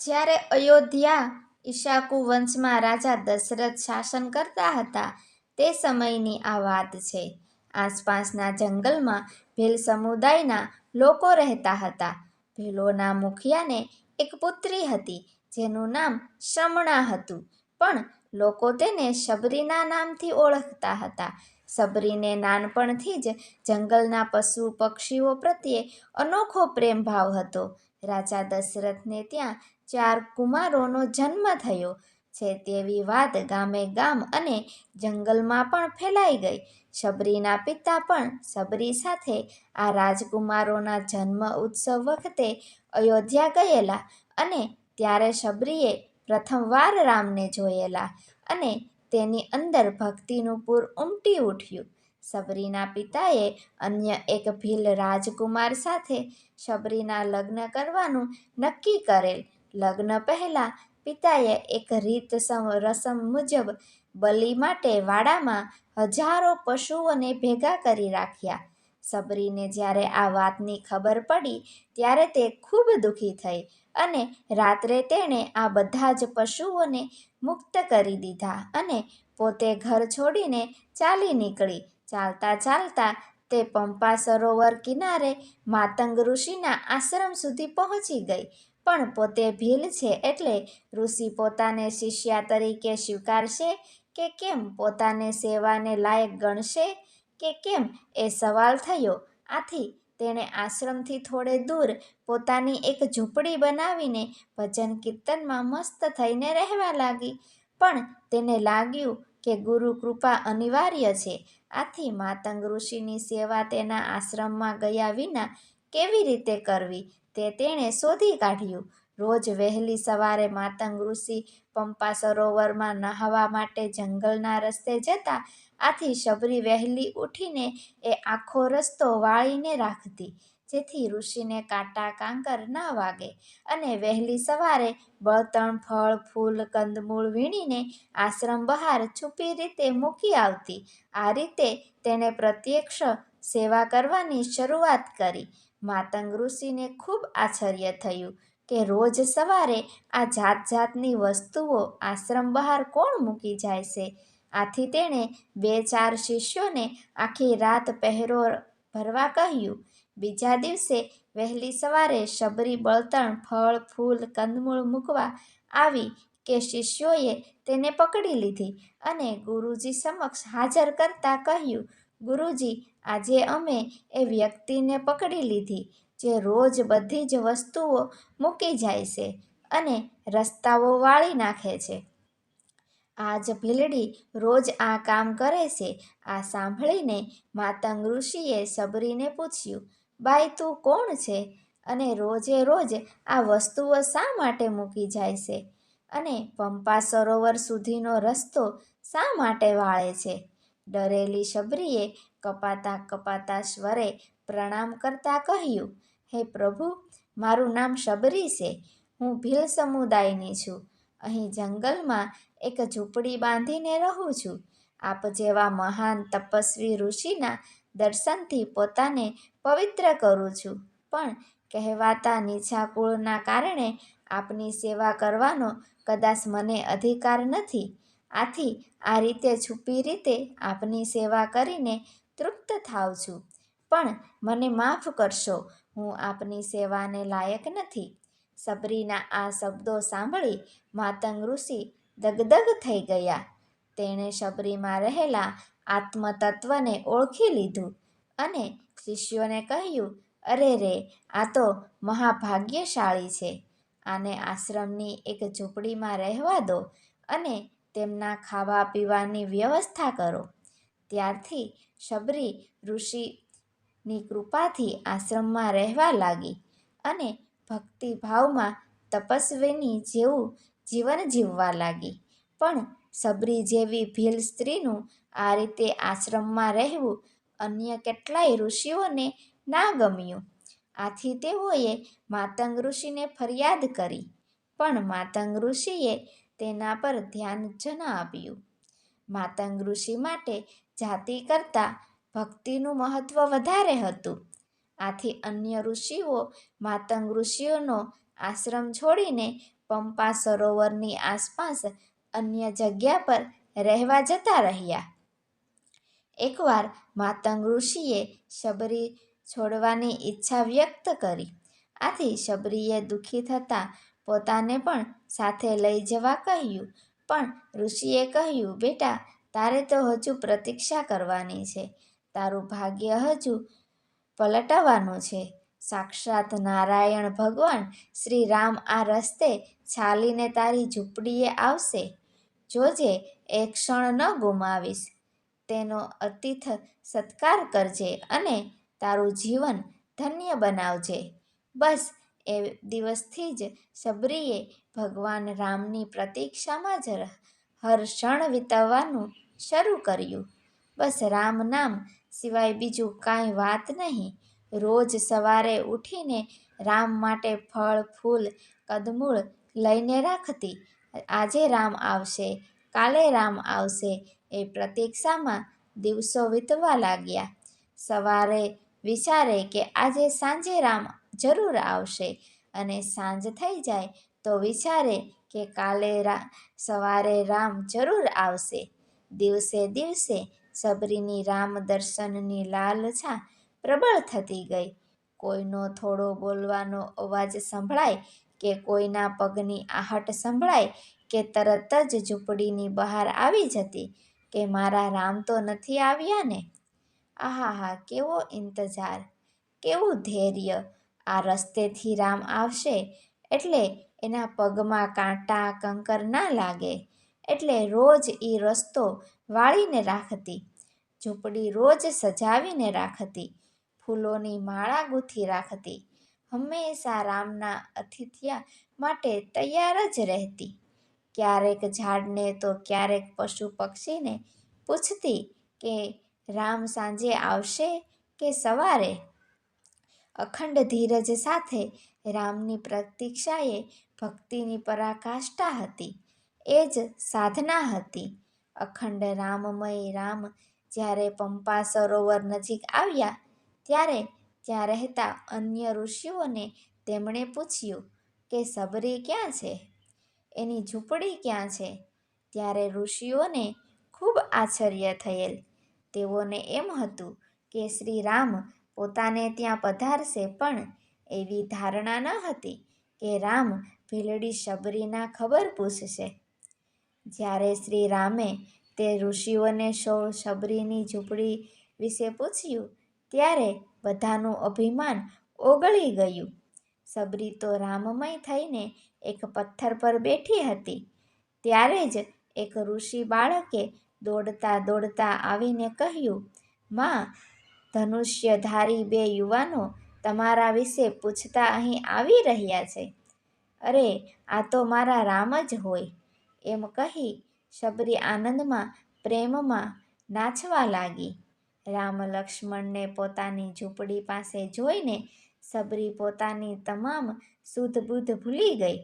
જ્યારે અયોધ્યા ઈશાકુ વંશમાં રાજા દશરથ શાસન કરતા હતા, તે સમયની આ વાત છે. આસપાસના જંગલમાં ભીલ સમુદાયના લોકો રહેતા હતા. ભીલોના મુખિયાને એક પુત્રી હતી, જેનું નામ શમણા હતું, પણ લોકો તેને શબરીના નામથી ઓળખતા હતા. સબરીને નાનપણથી જ જંગલના પશુ પક્ષીઓ પ્રત્યે અનોખો પ્રેમ ભાવ હતો. રાજા દશરથને ત્યાં ચાર કુમારોનો જન્મ થયો છે તેવી વાત ગામે ગામ અને જંગલમાં પણ ફેલાઈ ગઈ. શબરીના પિતા પણ શબરી સાથે આ રાજકુમારોના જન્મ ઉત્સવ વખતે અયોધ્યા ગયેલા અને ત્યારે શબરીએ પ્રથમવાર રામને જોયેલા અને તેની અંદર ભક્તિનું પૂર ઉમટી ઉઠ્યું. શબરીના પિતાએ અન્ય એક ભીલ રાજકુમાર સાથે શબરીના લગ્ન કરવાનું નક્કી કરેલ લગ્ન પહેલાં પિતાએ એક રીત રસમ મુજબ બલિ માટે વાડામાં હજારો પશુઓને ભેગા કરી રાખ્યા. સબરીને જ્યારે આ વાતની ખબર પડી, ત્યારે તે ખૂબ દુઃખી થઈ અને રાત્રે તેણે આ બધા જ પશુઓને મુક્ત કરી દીધા અને પોતે ઘર છોડીને ચાલી નીકળી. ચાલતા ચાલતા તે પંપા સરોવર કિનારે માતંગ ઋષિના આશ્રમ સુધી પહોંચી ગઈ. પણ પોતે ભીલ છે એટલે ઋષિ પોતાને શિષ્યા તરીકે સ્વીકારશે કે કેમ પોતાને સેવાને લાયક ગણશે, કે કેમ એ સવાલ થયો. આથી તેણે આશ્રમથી થોડે દૂર પોતાની એક ઝૂંપડી બનાવીને ભજન કીર્તનમાં મસ્ત થઈને રહેવા લાગી. પણ તેને લાગ્યું કે ગુરુ કૃપા અનિવાર્ય છે. આથી માતંગ ઋષિની સેવા તેના આશ્રમમાં ગયા વિના કેવી રીતે કરવી? તે તેણે શોધી કાઢ્યું. રોજ વહેલી સવારે માતંગ ઋષિ પંપા સરોવરમાં નહાવા માટે જંગલના રસ્તે જતા આથી શબરી વહેલી ઉઠીને એ આખો રસ્તો વાળીને રાખતી, જેથી ઋષિને કાંટા કાંકર ન વાગે. અને વહેલી સવારે બળતણ ફળ, ફૂલ, કંદમૂળ વીણીને આશ્રમ બહાર છુપી રીતે મૂકી આવતી. આ રીતે તેણે પ્રત્યક્ષ સેવા કરવાની શરૂઆત કરી. માતંગ ઋષિને ખૂબ આશ્ચર્ય થયું કે રોજ સવારે આ જાત જાતની વસ્તુઓ આશ્રમ બહાર કોણ મૂકી જાય છે? આથી તેણે બે ચાર શિષ્યોને આખી રાત પહેરો ભરવા કહ્યું, બીજા દિવસે વહેલી સવારે શબરી બળતણ, ફળ, ફૂલ, કંદમૂળ મૂકવા આવી કે શિષ્યોએ તેને પકડી લીધી અને ગુરુજી સમક્ષ હાજર કરતા કહ્યું ગુરુજી, આજે અમે એ વ્યક્તિને પકડી લીધી, જે રોજ બધી જ વસ્તુઓ મૂકી જાય છે અને રસ્તાઓ વાળી નાખે છે. આજ ભીલડી રોજ આ કામ કરે છે. આ સાંભળીને માતંગ ઋષિએ સબરીને પૂછ્યું, બાઈ, તું કોણ છે? અને રોજે રોજ આ વસ્તુઓ શા માટે મૂકી જાય છે? અને પંપા સરોવર સુધીનો રસ્તો શા માટે વાળે છે? ડરેલી શબરીએ કપાતા કપાતા સ્વરે પ્રણામ કરતા કહ્યું, હે પ્રભુ, મારું નામ શબરી છે. હું ભીલ સમુદાયની છું. અહીં જંગલમાં એક ઝૂંપડી બાંધીને રહું છું. આપ જેવા મહાન તપસ્વી ઋષિના દર્શનથી પોતાને પવિત્ર કરું છું. પણ કહેવાતા નીચા કુળના કારણે આપની સેવા કરવાનો કદાચ મને અધિકાર નથી. આથી આ રીતે છુપી રીતે આપની સેવા કરીને તૃપ્ત થાવ છું. પણ મને માફ કરશો, હું આપની સેવાને લાયક નથી. સબરીના આ શબ્દો સાંભળી માતંગ ઋષિ દગદગ થઈ ગયા. તેણે શબરીમાં રહેલા આત્મતત્વને ઓળખી લીધું અને શિષ્યોને કહ્યું, અરે રે, આ તો મહાભાગ્યશાળી છે. આને આશ્રમની એક ઝૂંપડીમાં રહેવા દો અને તેમના ખાવા પીવાની વ્યવસ્થા કરો. ત્યારથી શબરી ઋષિની કૃપાથી આશ્રમમાં રહેવા લાગી અને ભક્તિભાવમાં તપસ્વીની જેવું જીવન જીવવા લાગી. પણ સબરી જેવી ભીલ સ્ત્રીનું આ રીતે આશ્રમમાં રહેવું અન્ય કેટલાય ઋષિઓને ના ગમ્યું. આથી તેઓએ માતંગ ઋષિને ફરિયાદ કરી. પણ માતંગ ઋષિએ તેના પર ધ્યાન જ ન આપ્યું. માતંગ ઋષિ માટે જાતિ કરતાં ભક્તિનું મહત્વ વધારે હતું. આથી અન્ય ઋષિઓ માતંગ ઋષિઓનો આશ્રમ છોડીને પંપા સરોવરની આસપાસ અન્ય જગ્યા પર રહેવા જતા રહ્યા. એકવાર માતંગ ઋષિએ શબરી છોડવાની ઈચ્છા વ્યક્ત કરી. આથી શબરીએ દુઃખી થતાં પોતાને પણ સાથે લઈ જવા કહ્યું. પણ ઋષિએ કહ્યું, બેટા, તારે તો હજુ પ્રતીક્ષા કરવાની છે. તારું ભાગ્ય હજુ પલટાવાનું છે. સાક્ષાત નારાયણ ભગવાન શ્રી રામ આ રસ્તે ચાલીને તારી ઝૂંપડીએ આવશે. જોજે એ ક્ષણ ન ગુમાવીશ. તેનો અતિથ સત્કાર કરજે અને તારું જીવન ધન્ય બનાવજે. બસ એ દિવસથી જ શબરીએ ભગવાન રામની પ્રતીક્ષામાં જ હર ક્ષણ વિતાવવાનું શરૂ કર્યું. બસ રામ નામ સિવાય બીજું કાંઈ વાત નહીં. રોજ સવારે ઉઠીને રામ માટે ફળ, ફૂલ, કદમૂળ લઈને રાખતી. આજે રામ આવશે, કાલે રામ આવશે એ પ્રતીક્ષામાં દિવસો વીતવા લાગ્યા. સવારે વિચારે કે આજે સાંજે રામ જરૂર આવશે અને સાંજ થઈ જાય તો વિચારે કે કાલે રા, સવારે રામ જરૂર આવશે. દિવસે દિવસે સબરીની રામ દર્શનની લાલછા પ્રબળ થતી ગઈ. કોઈનો થોડો બોલવાનો અવાજ સંભળાય કે કોઈના પગની આહટ સંભળાય કે તરત જ ઝૂંપડીની બહાર આવી જતી કે મારા રામ તો નથી આવ્યા ને આહાહા, કેવો ઇંતજાર, કેવું ધૈર્ય આ રસ્તેથી રામ આવશે એટલે એના પગમાં કાંટા, કંકર ના લાગે. એટલે રોજ એ રસ્તો વાળીને રાખતી, ઝૂંપડી રોજ સજાવીને રાખતી, ફૂલોની માળા ગૂંથી રાખતી, હંમેશા રામના અતિથ્યા માટે તૈયાર જ રહેતી. ક્યારેક ઝાડને તો ક્યારેક પશુ પક્ષીને પૂછતી કે રામ સાંજે આવશે કે સવારે? અખંડ ધીરજ સાથે રામની પ્રતીક્ષાએ ભક્તિની પરાકાષ્ઠા હતી. એ જ સાધના હતી. અખંડ રામમય રામ જ્યારે પંપા સરોવર નજીક આવ્યા, ત્યારે ત્યાં રહેતા અન્ય ઋષિઓને તેમણે પૂછ્યું કે સબરી ક્યાં છે? એની ઝૂંપડી ક્યાં છે? ત્યારે ઋષિઓને ખૂબ આશ્ચર્ય થયેલ. તેઓને એમ હતું કે શ્રી રામ પોતાને ત્યાં પધારશે પણ એવી ધારણા ન હતી કે રામ ભીલડી શબરીના ખબર પૂછશે. જ્યારે શ્રી રામે તે ઋષિઓને સૌ શબરીની ઝૂંપડી વિશે પૂછ્યું, ત્યારે બધાનું અભિમાન ઓગળી ગયું. શબરી તો રામમય થઈને એક પથ્થર પર બેઠી હતી. ત્યારે જ એક ઋષિ બાળકે દોડતા દોડતા આવીને કહ્યું, માં ધનુષ્યધારી બે યુવાનો તમારા વિશે પૂછતા અહીં આવી રહ્યા છે. અરે, આ તો મારા રામ જ હોય. એમ કહી શબરી આનંદમાં પ્રેમમાં નાચવા લાગી. રામ લક્ષ્મણને પોતાની ઝૂંપડી પાસે જોઈને સબરી પોતાની તમામ સુધબુધ ભૂલી ગઈ.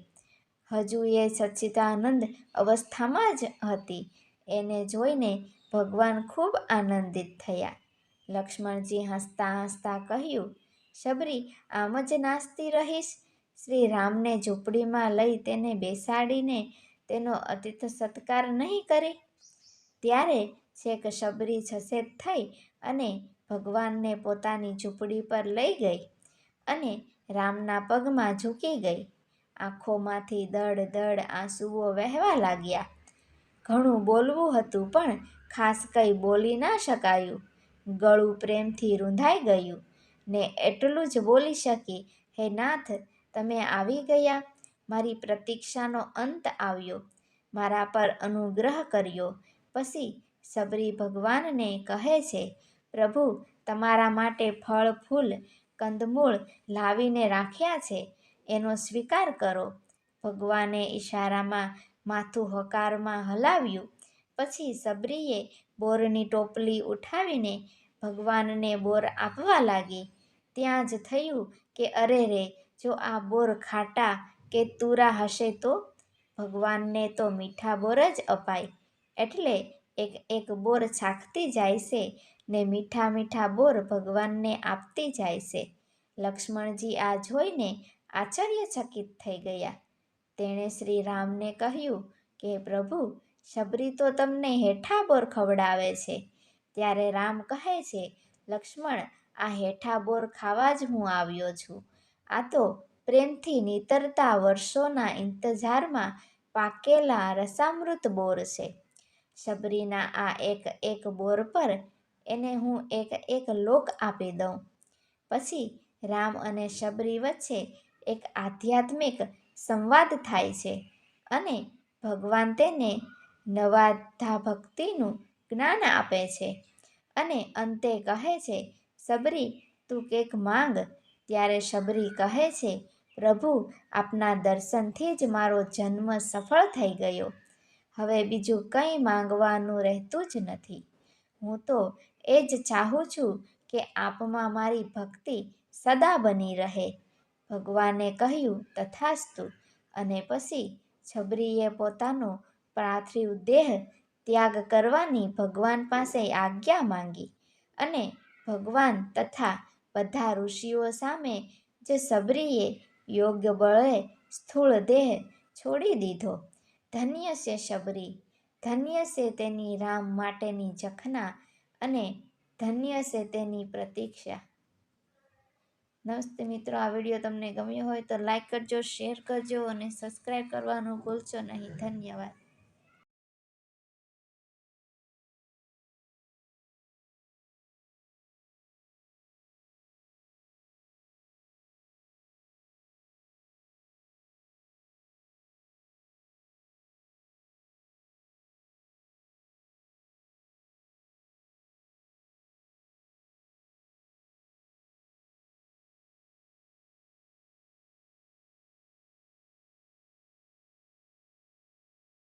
હજુ એ સચ્ચિદાનંદ અવસ્થામાં જ હતી. એને જોઈને ભગવાન ખૂબ આનંદિત થયા. લક્ષ્મણજી હસતા હસતા કહ્યું, શબરી, આમ જ નાચતી રહીશ? શ્રી રામને ઝૂંપડીમાં લઈ તેને બેસાડીને તેનો અતિથિ સત્કાર નહીં કરી? ત્યારે છેક શબરી છસેદ થઈ અને ભગવાનને પોતાની ઝૂંપડી પર લઈ ગઈ અને રામના પગમાં ઝૂકી ગઈ. આંખોમાંથી દડ દડ આંસુઓ વહેવા લાગ્યા. ઘણું બોલવું હતું પણ ખાસ કંઈ બોલી ના શકાયું. ગળું પ્રેમથી રૂંધાઈ ગયું. ને એટલું જ બોલી શકી, હે નાથ, તમે આવી ગયા? મારી પ્રતીક્ષાનો અંત આવ્યો. મારા પર અનુગ્રહ કર્યો. પછી સબરી ભગવાનને કહે છે, પ્રભુ, તમારા માટે ફળ, ફૂલ, કંદમૂળ લાવીને રાખ્યા છે. એનો સ્વીકાર કરો. ભગવાને ઈશારામાં માથું હકારમાં હલાવ્યું. પછી સબરીએ બોરની ટોપલી ઉઠાવીને ભગવાનને બોર આપવા લાગી. ત્યાં જ થયું કે, અરે રે, જો આ બોર ખાટા કે તુરા હશે તો? ભગવાનને તો મીઠા બોર જ અપાય. એટલે એક એક બોર છાખતી જાય છે ને મીઠા મીઠા બોર ભગવાનને આપતી જાય છે. લક્ષ્મણજી આ જોઈને આશ્ચર્યચકિત થઈ ગયા. તેણે શ્રી રામને કહ્યું કે, પ્રભુ શબરી તો તમને હેઠા બોર ખવડાવે છે. ત્યારે રામ કહે છે, લક્ષ્મણ, આ હેઠા બોર ખાવા જ હું આવ્યો છું. આ તો પ્રેમથી નીતરતા વર્ષોના ઇંતજારમાં પાકેલા રસામૃત બોર છે. શબરીના આ એક એક બોર પર એને હું એક એક લોક આપી દઉં. પછી રામ અને શબરી વચ્ચે એક આધ્યાત્મિક સંવાદ થાય છે અને ભગવાન તેને નવાધા ભક્તિનું જ્ઞાન આપે છે. અને અંતે કહે છે સબરી તું કંઈક માંગ. ત્યારે શબરી કહે છે, પ્રભુ, આપના દર્શનથી જ મારો જન્મ સફળ થઈ ગયો. હવે બીજું કંઈ માંગવાનું રહેતું જ નથી. હું તો એ જ ચાહું છું કે આપમાં મારી ભક્તિ સદા બની રહે. ભગવાને કહ્યું, તથાસ્તુ. અને પછી છબરીએ પોતાનો પાર્થિવ દેહ ત્યાગ કરવાની ભગવાન પાસે આજ્ઞા માંગી અને ભગવાન તથા બધા ઋષિઓ સામે જે સબરીએ યોગ્ય બળે સ્થૂળ દેહ છોડી દીધો. ધન્ય છે શબરી ધન્ય છે તેની રામ માટેની જખના અને ધન્ય છે તેની પ્રતીક્ષા. નમસ્તે મિત્રો, આ વીડિયો તમને ગમ્યો હોય તો લાઈક કરજો, શેર કરજો અને સબસ્ક્રાઈબ કરવાનું ભૂલશો નહીં. ધન્યવાદ.